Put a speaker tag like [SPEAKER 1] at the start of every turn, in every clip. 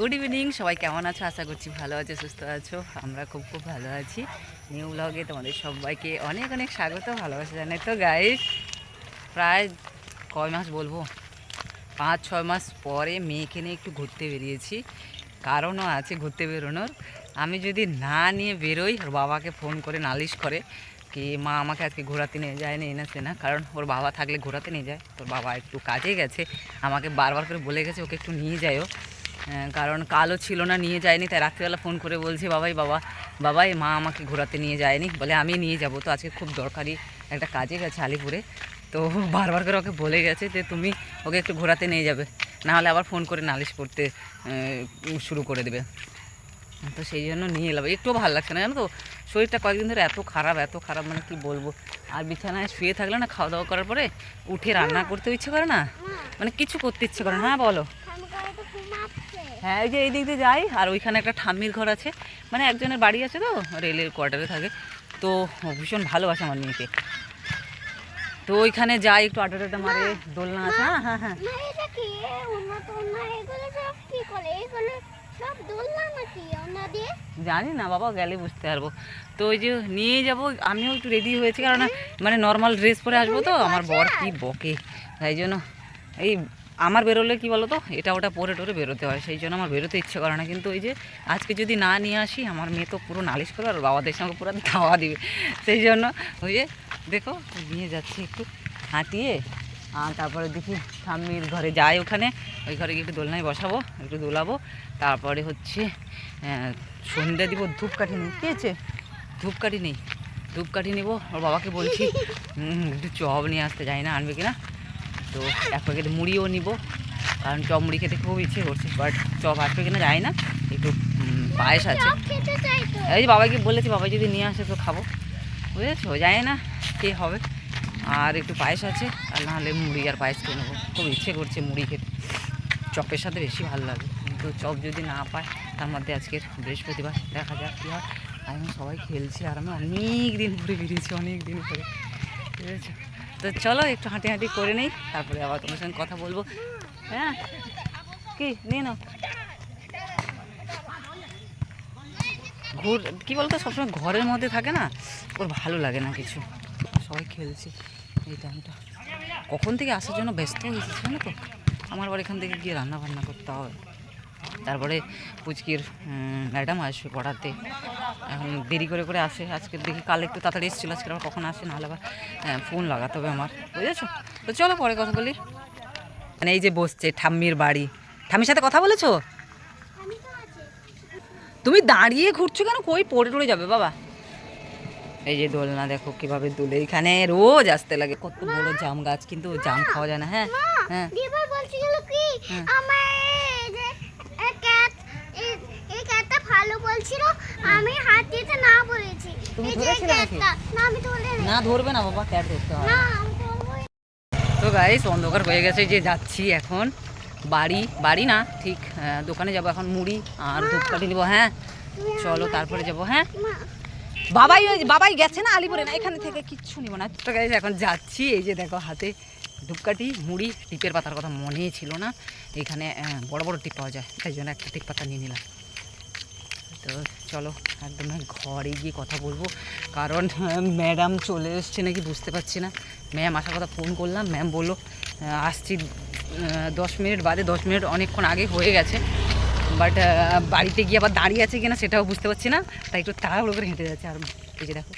[SPEAKER 1] Good evening সবাই কেমন আছো? আশা করছি ভালো আছো, সুস্থ আছো। আমরা খুব খুব ভালো আছি। নিউ ব্লগে তোমাদের সবাইকে অনেক অনেক স্বাগত, ভালোবাসা জানাই। তো গাইস প্রায় কয় মাস বলব? পাঁচ, ছয় মাস পরে মেয়েকে নিয়ে একটু ঘুরতে বেরিয়েছি। কারণও আছে ঘুরতে বেরোনোর। আমি যদি না নিয়ে বেরোই, ওর বাবাকে ফোন করে, নালিশ করে কি, মা আমাকে আজকে ঘোরাতে নিয়ে যায়নি না, সে না। কারণ ওর বাবা থাকলে ঘোরাতে নিয়ে যায়। তোর বাবা একটু কাজে গেছে। আমাকে বারবার করে বলে গেছে, ওকে একটু নিয়ে যায়ও। কারণ কালও ছিল না, নিয়ে যায়নি, তাই রাত্রিবেলা ফোন করে বলছে, বাবাই, বাবা, বাবাই, মা আমাকে ঘোরাতে নিয়ে যায়নি। বলে, আমি নিয়ে যাব। তো আজকে খুব দরকারি একটা কাজে গেছে আলিপুরে। তো বারবার করে ওকে বলে গেছে যে, তুমি ওকে একটু ঘোরাতে নিয়ে যাবে। না হলে আবার ফোন করে নালিশ করতে শুরু করে দেবে। তো সেই জন্য নিয়ে এলাম। একটুও ভালো লাগছে না, জানো তো? শরীরটা কয়েকদিন ধরে এত খারাপ এত খারাপ মানে কি বলব? আর বিছানায় শুয়ে থাকলে না খাওয়া দাওয়া করার পরে উঠে রান্না করতে ইচ্ছে করে না? মানে কিছু করতে ইচ্ছে করে না। হ্যাঁ বলো। হ্যাঁ এই যে এই দিক দিয়ে যাই আর ওইখানে একটা ঠাম্মির ঘর আছে। মানে একজনের বাড়ি আছে তো রেলের কোয়ার্টারে থাকে। তো ভীষণ ভালোবাসে আমার মেয়েকে। তো ওইখানে যাই একটু আড্ডা টাড্ডা মারে দোলনা আছে। হ্যাঁ হ্যাঁ হ্যাঁ। জানি না বাবা গেলে বুঝতে পারব। তো ওই যে নিয়ে যাব আমিও একটু রেডি হয়েছি কারণ মানে নর্মাল ড্রেস পরে আসব তো আমার বর কি বকে। তাই জন্য এই আমার বেরোলে কি বলো তো এটা ওটা পরে টোরে বেরোতে হয়, সেই জন্য আমার বেরোতে ইচ্ছে করে না। কিন্তু ওই যে আজকে যদি না নিয়ে আসি, আমার মেয়ে তো পুরো নালিশ করবে আর বাবাদের সঙ্গে পুরো ধাওয়া দিবে। সেই জন্য ওই যে দেখো, নিয়ে যাচ্ছি একটু হাঁটিয়ে। আর তারপরে দেখি স্বামীর ঘরে যাই ওখানে। ওই ঘরে গিয়ে একটু দোলনায় বসাবো, একটু দোলাবো। তারপরে হচ্ছে সন্ধ্যা দিব, ধূপকাঠি নেই। কী আছে ধূপকাঠি নেই। ধূপকাঠি নেব, ওর বাবাকে বলছি একটু চপ নিয়ে আসতে যাই না, আনবে কিনা তো এক প্যাকেট মুড়িও নিব। কারণ চপ মুড়ি খেতে খুব ইচ্ছে করছে বাট চপ আসবে কিনা যাই না। একটু পায়েস আছে। এই যে বাবাকে বলেছি বাবা যদি নিয়ে আসে তো খাব। বুঝেছ? যায় না কে হবে। আর একটু পায়েস আছে আর নাহলে মুড়ি আর পায়েস খেয়ে নেব। খুব ইচ্ছে করছে মুড়ি খেতে। চপের সাথে বেশি ভালো লাগে। কিন্তু চপ যদি না পায় তার মধ্যে আজকের বৃহস্পতিবার। দেখা যাক কী হয়। আর আমি সবাই খেলছি আর আমি অনেক দিন ঘুরে বেরিয়েছি অনেক দিন করে ঠিক আছে তো চলো একটু হাঁটি হাঁটি করে নেই, তারপরে আবার তোমার সঙ্গে কথা বলব। হ্যাঁ? কি? নিয়ে নাও। ঘুর, কী বলতো, সবসময় ঘরের মধ্যে থাকে না, ওর ভালো লাগে না কিছু। সবাই খেলছে এই টাইমটা। কখন থেকে আসার জন্য ব্যস্ত হয়েছে জানো তো? আমার আবার এখান থেকে গিয়ে রান্না বান্না করতে হবে। তারপরে পুচকির ম্যাডাম আসবে পড়াতে। এখন দেরি করে করে আসে। আজকে দেখি কাল একটু তাড়াতাড়ি এসেছিল আজকে আবার কখন আসে নাহলে আবার ফোন লাগাতে হবে আমার। বুঝেছ? তো চলো পরে কথা বলি। মানে এই যে বসছে ঠাম্মির বাড়ি। ঠাম্মির সাথে কথা বলেছ? তুমি দাঁড়িয়ে ঘুরছো কেন? কই পড়ে টড়ে যাবে বাবা? এই যে দোলনা দেখো কীভাবে দুলে। এখানে রোজ আসতে লাগে। কত বড় জাম গাছ কিন্তু জাম খাওয়া যায় না হ্যাঁ? হ্যাঁ।
[SPEAKER 2] দিবার বলছিল কি
[SPEAKER 1] হ্যাঁ।
[SPEAKER 2] আমার এই যে ক্যাট এই ক্যাটটা ভালো বলছিল আমি হাত দিতে না বলেছি।
[SPEAKER 1] তুমি ধরেছিলে নাকি?
[SPEAKER 2] না আমি বলে
[SPEAKER 1] না ধরবে না বাবা ক্যাট ধরতে
[SPEAKER 2] না তো
[SPEAKER 1] গাইস অন্ধকার হয়ে গেছে যে যাচ্ছি এখন বাড়ি বাড়ি না ঠিক দোকানে যাব এখন মুড়ি আর ধূপকাঠি নেব হ্যাঁ। চলো তারপরে যাব হ্যাঁ। বাবাই ওই- বাবাই গেছে না আলিপুরে? না এখানে থেকে কিচ্ছু নিব না। তো গাইজ এখন যাচ্ছি এই যে দেখো হাতে ধূপকাঠি মুড়ি টিপের পাতার কথা মনেই ছিল না। এখানে বড় বড় টিপ পাওয়া যায় তাই জন্য একটা টিপ পাতা নিয়ে নিলাম। তো চলো, একদম ঘরে গিয়ে কথা বলব। কারণ ম্যাডাম চলে এসছে নাকি বুঝতে পারছি না। ম্যাম আসার কথা ফোন করলাম, ম্যাম বলল আসছি দশ মিনিট বাদে, দশ মিনিট অনেকক্ষণ আগে হয়ে গেছে। বাট বাড়িতে গিয়ে আবার দাঁড়িয়ে আছে কিনা সেটাও বুঝতে পারছি না। তাই একটু তাড়াহুড়ো করে হেঁটে যাচ্ছে। আর এই যে দেখো,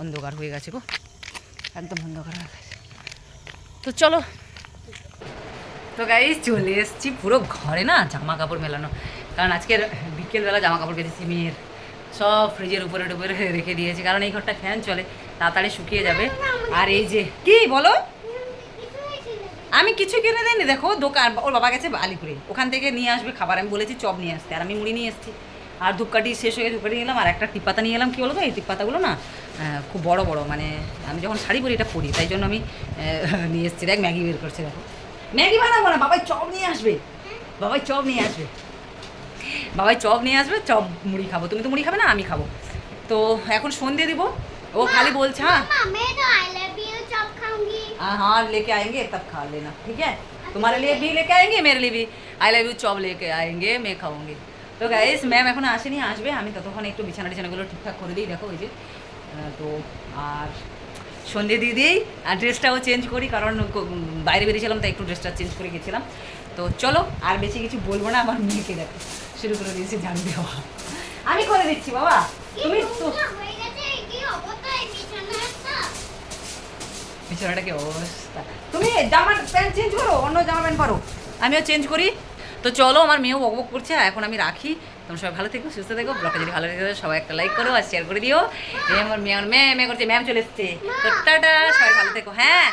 [SPEAKER 1] অন্ধকার হয়ে গেছে গো। একদম অন্ধকার হয়ে গেছে। তো চলো তো গাইজ চলে এসেছি পুরো ঘরে না জামা কাপড় মেলানো। কারণ আজকের বিকেলবেলা জামা কাপড় কেটেছি মেয়ের সব ফ্রিজের উপরে টুপরে রেখে দিয়েছি, কারণ এই ঘরটা ফ্যান চলে, তাড়াতাড়ি শুকিয়ে যাবে। আর এই যে, কি বলো? আমি কিছু কিনে দেয়নি দেখো, দোকান, ওর বাবা গেছে আলিপুরে। ওখান থেকে নিয়ে আসবে খাবার, আমি বলেছি চপ নিয়ে আসতে, আর আমি মুড়ি নিয়ে এসেছি। আর ধূপকাঠি শেষ হয়ে গেছে, ধূপকাঠি নিলাম আর একটা টিপাতা নিয়ে এলাম, কী বলো তো এই টিপাতাগুলো না খুব বড় বড় মানে আমি যখন শাড়ি পরি, এটা পরি, তাই জন্য আমি নিয়ে এসেছি। দেখ ম্যাগি বের করছে, দেখো। ম্যাগি বানাবো না বাবাই চপ নিয়ে আসবে বাবাই চপ নিয়ে আসবে বাবাই চপ নিয়ে আসবে চপ মুড়ি খাবো তুমি তো মুড়ি খাবে না আমি খাবো তো এখন সন্ধে দিব ও খালি বলছে হ্যাঁ
[SPEAKER 2] मामा मैं तो आई लव यू चॉप खाऊंगी
[SPEAKER 1] हाँ हाँ लेके आएंगे तब खा लेना ठीक है तुम्हारे लिए भी लेके आएंगे मेरे लिए भी আই লাভ ইউ চপ লেকে আয়েঙ্গে মে খাওয়াঙ্গে তো গাইস ম্যাম এখন আসেনি আসবে আমি ততক্ষণ একটু বিছানা টিছানাগুলো ঠিকঠাক করে দিই দেখো ওই যে আহ, তো আর সন্ধে দিয়ে দিই আর ড্রেসটাও চেঞ্জ করি কারণ বাইরে বেরিয়েছিলাম তাই একটু ড্রেসটা চেঞ্জ করে গেছিলাম। তো চলো আর বেশি কিছু বলব না আমার মেয়েকে দেখো। শুরু করে দিয়েছি জান দেওয়া। আমি করে দিচ্ছি বাবা। তুমি তো
[SPEAKER 2] কি অবস্থা বিছানাটা?
[SPEAKER 1] কি অবস্থা? তুমি জামা প্যান্ট চেঞ্জ করো অন্য জামা প্যান্ট করো আমিও চেঞ্জ করি। তো চলো, আমার মেয়েও বক বক করছে এখন আমি রাখি। তোমরা সবাই ভালো থেকো, সুস্থ থেকো ব্লগটা যদি ভালো লেগে সবাই একটা লাইক করো আর শেয়ার করে দিও। আমার মেয়ে আমার মেয়ে মেয়ে করছে ম্যাম চলে এসছে। তো টাটা, সবাই ভালো থেকো হ্যাঁ?